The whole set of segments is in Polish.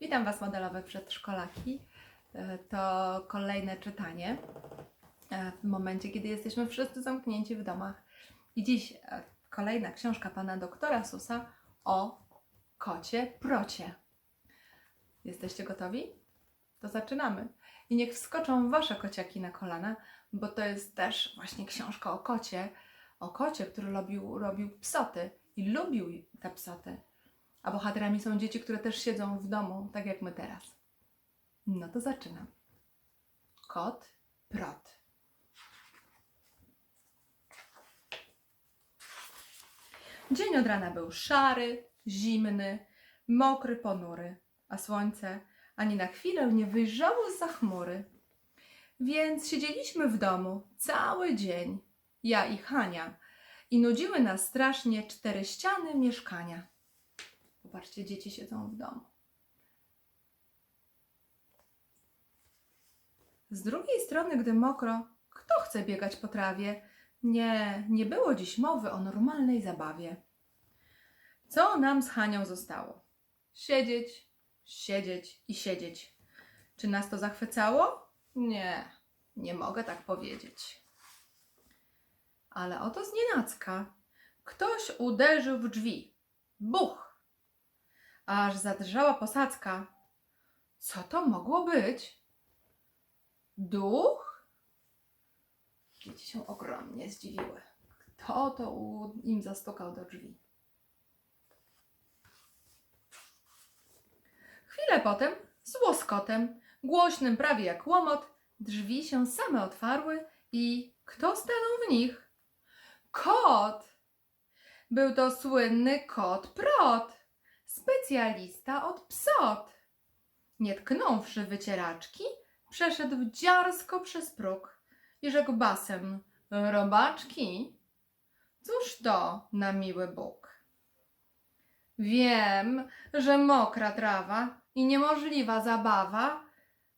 Witam Was, modelowe przedszkolaki. E, To kolejne czytanie e, w momencie, kiedy jesteśmy wszyscy zamknięci w domach. I dziś e, kolejna książka pana doktora Susa o kocie procie. Jesteście gotowi? To zaczynamy. I niech wskoczą Wasze kociaki na kolana, bo to jest też właśnie książka o kocie. O kocie, który robił, robił psoty i lubił te psoty. A bohaterami są dzieci, które też siedzą w domu, tak jak my teraz. No to zaczynam. Kot prot. Dzień od rana był szary, zimny, mokry, ponury, a słońce ani na chwilę nie wyjrzało za chmury. Więc siedzieliśmy w domu cały dzień, ja i Hania, i nudziły nas strasznie cztery ściany mieszkania. Popatrzcie, dzieci siedzą w domu. Z drugiej strony, gdy mokro, kto chce biegać po trawie? Nie, nie było dziś mowy o normalnej zabawie. Co nam z Hanią zostało? Siedzieć, siedzieć i siedzieć. Czy nas to zachwycało? Nie, nie mogę tak powiedzieć. Ale oto znienacka ktoś uderzył w drzwi. Buch! Aż zadrżała posadzka. Co to mogło być? Duch? Dzieci się ogromnie zdziwiły. Kto to im zastukał do drzwi? Chwilę potem, z łoskotem, głośnym prawie jak łomot, drzwi się same otwarły i kto stanął w nich? Kot! Był to słynny kot Prot, specjalista od psot. Nie tknąwszy wycieraczki, przeszedł dziarsko przez próg i rzekł basem: Robaczki, cóż to na miły Bóg? Wiem, że mokra trawa i niemożliwa zabawa,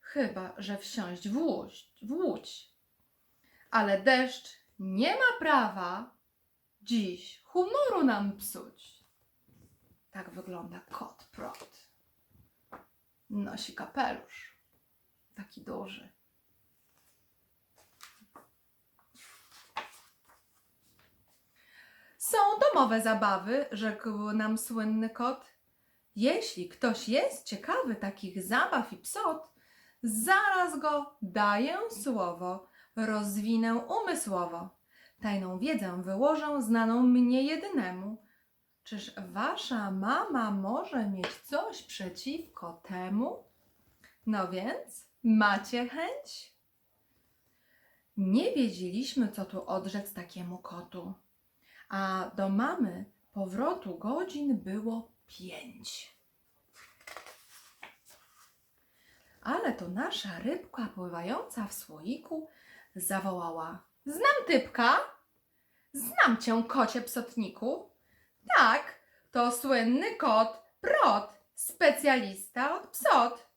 chyba że wsiąść w łódź, w łódź. Ale deszcz nie ma prawa dziś humoru nam psuć. Tak wygląda kot prot. Nosi kapelusz, taki duży. Są domowe zabawy, rzekł nam słynny kot. Jeśli ktoś jest ciekawy takich zabaw i psot, zaraz go daję słowo, rozwinę umysłowo. Tajną wiedzę wyłożę znaną mnie jednemu. Czyż wasza mama może mieć coś przeciwko temu? No więc, macie chęć? Nie wiedzieliśmy, co tu odrzec takiemu kotu a do mamy powrotu godzin było pięć. Ale to nasza rybka pływająca w słoiku zawołała: Znam typka! Znam cię, kocie psotniku! Tak, to słynny kot Prot, specjalista od psot.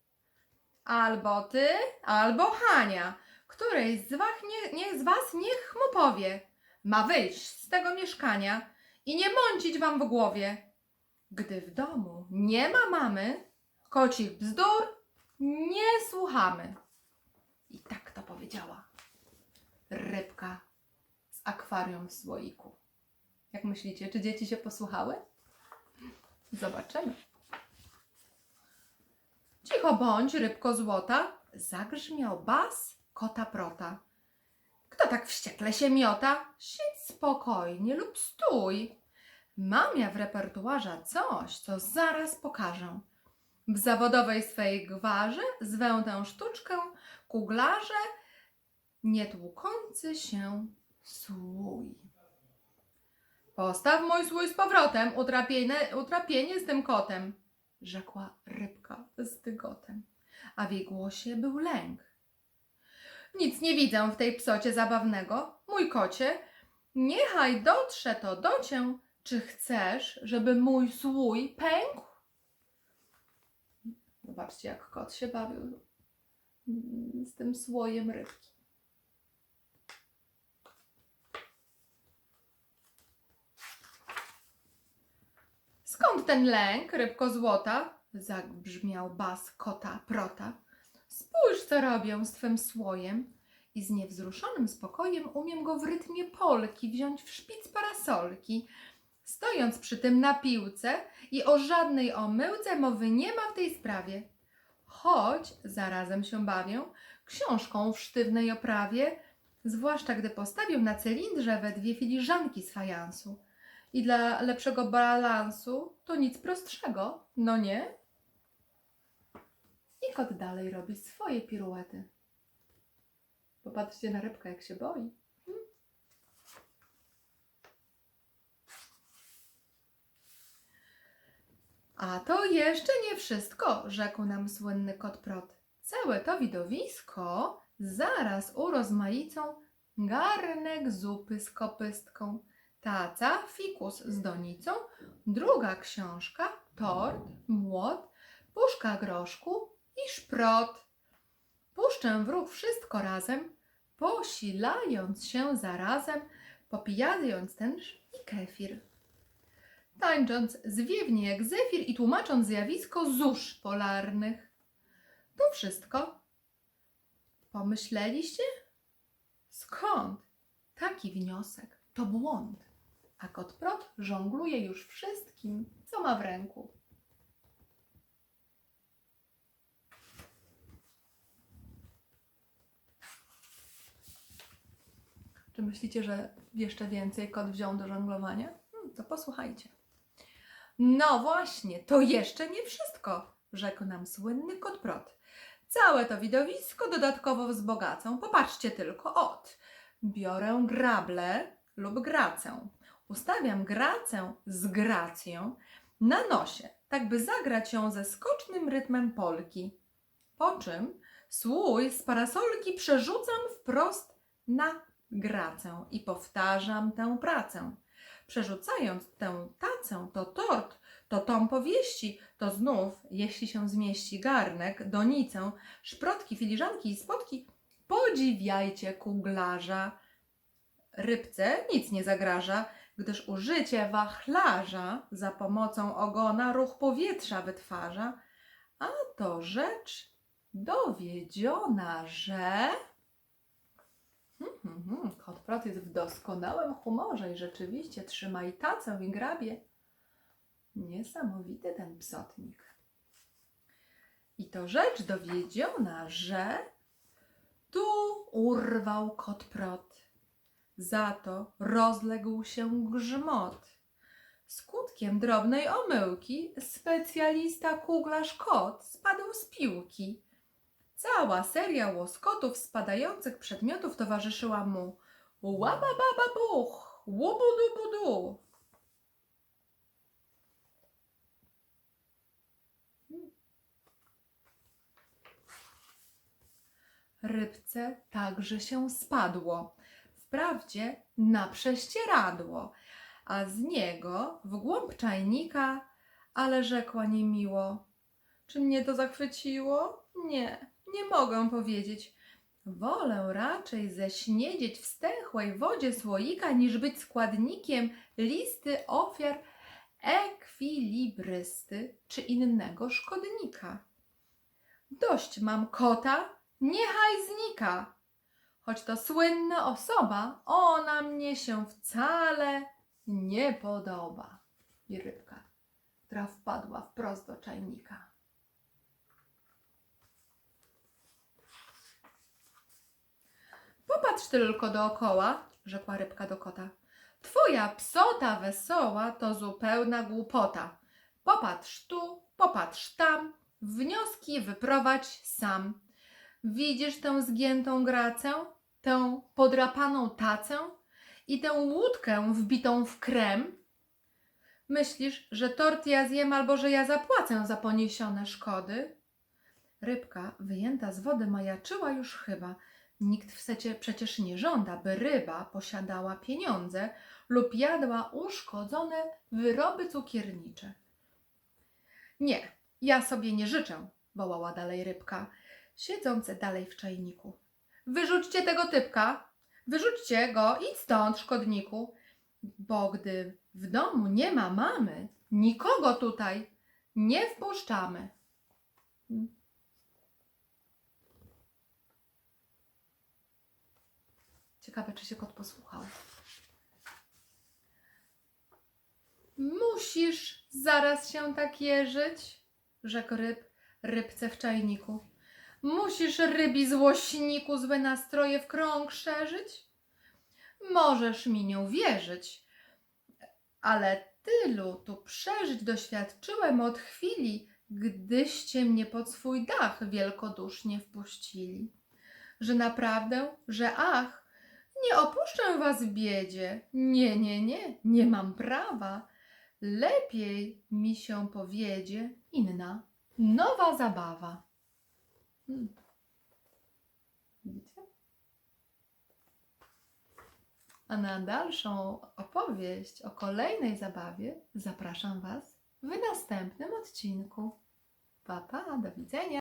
Albo ty, albo Hania, której z was, nie, nie, z was niech mu powie ma wyjść z tego mieszkania i nie mącić wam w głowie. Gdy w domu nie ma mamy, kocich bzdur nie słuchamy. I tak to powiedziała rybka z akwarium w słoiku. Jak myślicie, czy dzieci się posłuchały? Zobaczymy. Cicho bądź, rybko złota, zagrzmiał bas kota prota. Kto tak wściekle się miota? Siedź spokojnie lub stój. Mam ja w repertuarze coś, co zaraz pokażę. W zawodowej swej gwarze zwę tę sztuczkę kuglarze nietłukący się słój. Postaw mój słój z powrotem, utrapienie, utrapienie z tym kotem, rzekła rybka z dygotem, a w jej głosie był lęk. Nic nie widzę w tej psocie zabawnego. Mój kocie, niechaj dotrze to do cię, czy chcesz, żeby mój słój pękł? Zobaczcie, jak kot się bawił z tym słojem rybki. Skąd ten lęk, rybko złota? Zabrzmiał bas kota prota. Spójrz, co robię z twym słojem. I z niewzruszonym spokojem umiem go w rytmie polki wziąć w szpic parasolki. Stojąc przy tym na piłce i o żadnej omyłce mowy nie ma w tej sprawie. Choć zarazem się bawię książką w sztywnej oprawie, zwłaszcza gdy postawię na cylindrze we dwie filiżanki z fajansu. I dla lepszego balansu to nic prostszego, no nie? I kot dalej robi swoje piruety. Popatrzcie na rybkę, jak się boi. A to jeszcze nie wszystko, rzekł nam słynny kot Prot. Całe to widowisko zaraz urozmaicą garnek zupy z kopystką, taca, fikus z donicą, druga książka, tort, młot, puszka groszku i szprot. Puszczę w ruch wszystko razem, posilając się zarazem, popijając tenż i kefir. Tańcząc zwiewnie jak zefir i tłumacząc zjawisko zórz polarnych. To wszystko. Pomyśleliście? Skąd? Taki wniosek to błąd. A kot prot żongluje już wszystkim, co ma w ręku. Czy myślicie, że jeszcze więcej kot wziął do żonglowania? Hmm, to posłuchajcie. No właśnie, to jeszcze nie wszystko, rzekł nam słynny kot prot. Całe to widowisko dodatkowo wzbogacą. Popatrzcie tylko, ot. Biorę grable lub gracę. Ustawiam gracę z gracją na nosie, tak by zagrać ją ze skocznym rytmem polki. Po czym słój z parasolki przerzucam wprost na gracę i powtarzam tę pracę. Przerzucając tę tacę, to tort, to tom powieści, to znów, jeśli się zmieści garnek, donicę, szprotki, filiżanki i spotki, podziwiajcie kuglarza. Rybce nic nie zagraża, gdyż użycie wachlarza za pomocą ogona ruch powietrza wytwarza, a to rzecz dowiedziona, że... Hmm, hmm, hmm. Kot Prot jest w doskonałym humorze i rzeczywiście trzyma i tacę i grabie. Niesamowity ten psotnik. I to rzecz dowiedziona, że tu urwał kot Prot. Za to rozległ się grzmot. Skutkiem drobnej omyłki specjalista kuglarz kot spadł z piłki. Cała seria łoskotów spadających przedmiotów towarzyszyła mu. Łaba baba buch, łubudu budu. Rybce także się spadło. Wprawdzie na prześcieradło, a z niego w głąb czajnika, ale rzekła niemiło. Czy mnie to zachwyciło? Nie, nie mogę powiedzieć. Wolę raczej ześniedzieć w stęchłej wodzie słoika, niż być składnikiem listy ofiar ekwilibrysty czy innego szkodnika. Dość mam kota, niechaj znika. Choć to słynna osoba, ona mnie się wcale nie podoba. I rybka, która wpadła wprost do czajnika. Popatrz tylko dookoła, rzekła rybka do kota. Twoja psota wesoła to zupełna głupota. Popatrz tu, popatrz tam, wnioski wyprowadź sam. Widzisz tę zgiętą gracę, tę podrapaną tacę i tę łódkę wbitą w krem? Myślisz, że tort ja zjem albo że ja zapłacę za poniesione szkody? Rybka, wyjęta z wody, majaczyła już chyba. Nikt w secie przecież nie żąda, by ryba posiadała pieniądze lub jadła uszkodzone wyroby cukiernicze. Nie, ja sobie nie życzę, wołała dalej rybka, siedząc dalej w czajniku. Wyrzućcie tego typka, wyrzućcie go, idź stąd, szkodniku, bo gdy w domu nie ma mamy, nikogo tutaj, nie wpuszczamy. Ciekawe, czy się kot posłuchał. Musisz zaraz się tak jeżyć, rzekł ryb, rybce w czajniku. Musisz, rybi złośniku, złe nastroje w krąg szerzyć? Możesz mi nie uwierzyć, ale tylu tu przeżyć doświadczyłem od chwili, gdyście mnie pod swój dach wielkodusznie wpuścili. Że naprawdę, że ach, nie opuszczę was w biedzie. Nie, nie, nie, nie mam prawa. Lepiej mi się powiedzie inna, nowa zabawa. Widzicie? A na dalszą opowieść o kolejnej zabawie zapraszam Was w następnym odcinku. Pa, pa, do widzenia.